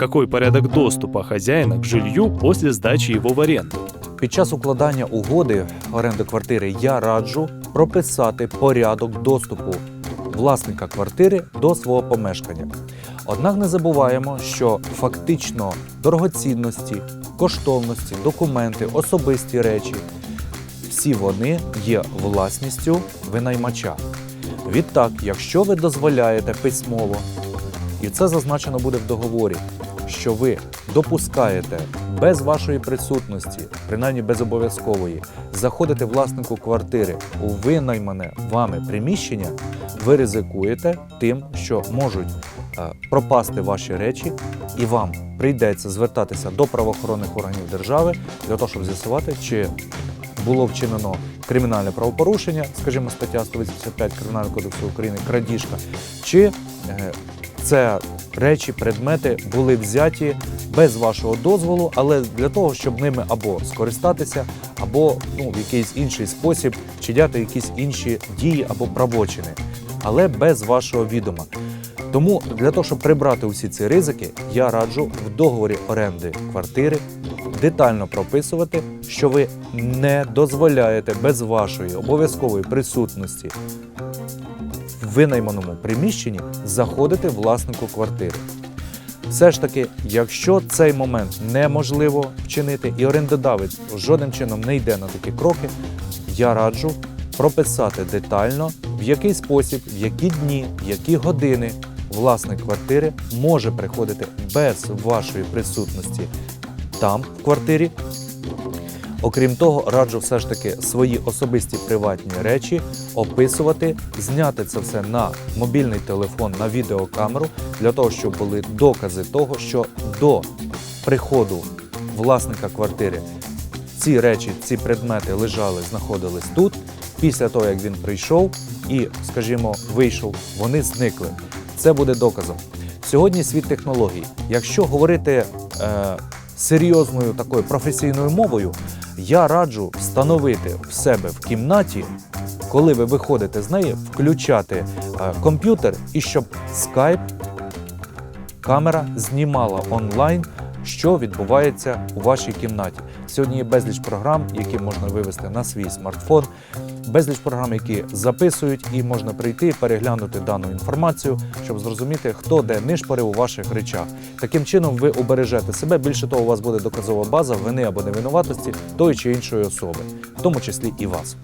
какой порядок доступа хозяина к жилью после сдачи его в аренду. Під час укладання угоди оренди квартири я раджу прописати порядок доступу власника квартири до свого помешкання. Однак не забуваємо, що фактично дорогоцінності, коштовності, документи, особисті речі всі вони є власністю винаймача. Відтак, якщо ви дозволяєте письмово, і це зазначено буде в договорі, що ви допускаєте без вашої присутності, принаймні без обов'язкової, заходити власнику квартири у винаймане вами приміщення, ви ризикуєте тим, що можуть е, пропасти ваші речі, і вам прийдеться звертатися до правоохоронних органів держави для того, щоб з'ясувати, чи було вчинено кримінальне правопорушення, скажімо, стаття 185 Кримінального кодексу України, крадіжка, чи е, це речі, предмети були взяті без вашого дозволу, але для того, щоб ними або скористатися, або ну, в якийсь інший спосіб вчиняти якісь інші дії або правочини, але без вашого відома. Тому для того, щоб прибрати усі ці ризики, я раджу в договорі оренди квартири детально прописувати, що ви не дозволяєте без вашої обов'язкової присутності в винайманому приміщенні заходити власнику квартири. Все ж таки, якщо цей момент неможливо вчинити і орендодавець жодним чином не йде на такі кроки, я раджу прописати детально, в який спосіб, в які дні, в які години власник квартири може приходити без вашої присутності там, в квартирі. Окрім того, раджу все ж таки свої особисті приватні речі описувати, зняти це все на мобільний телефон, на відеокамеру, для того, щоб були докази того, що до приходу власника квартири ці речі, ці предмети лежали, знаходились тут. Після того, як він прийшов і, скажімо, вийшов, вони зникли. Це буде доказом. Сьогодні світ технологій. Якщо говорити е, серйозною такою професійною мовою, я раджу встановити в себе в кімнаті, коли ви виходите з неї, включати е, комп'ютер і щоб скайп камера знімала онлайн, що відбувається у вашій кімнаті. Сьогодні є безліч програм, які можна вивести на свій смартфон, безліч програм, які записують, і можна прийти і переглянути дану інформацію, щоб зрозуміти, хто де нишпорив у ваших речах. Таким чином, ви обережете себе. Більше того, у вас буде доказова база вини або невинуватості тої чи іншої особи, в тому числі і вас.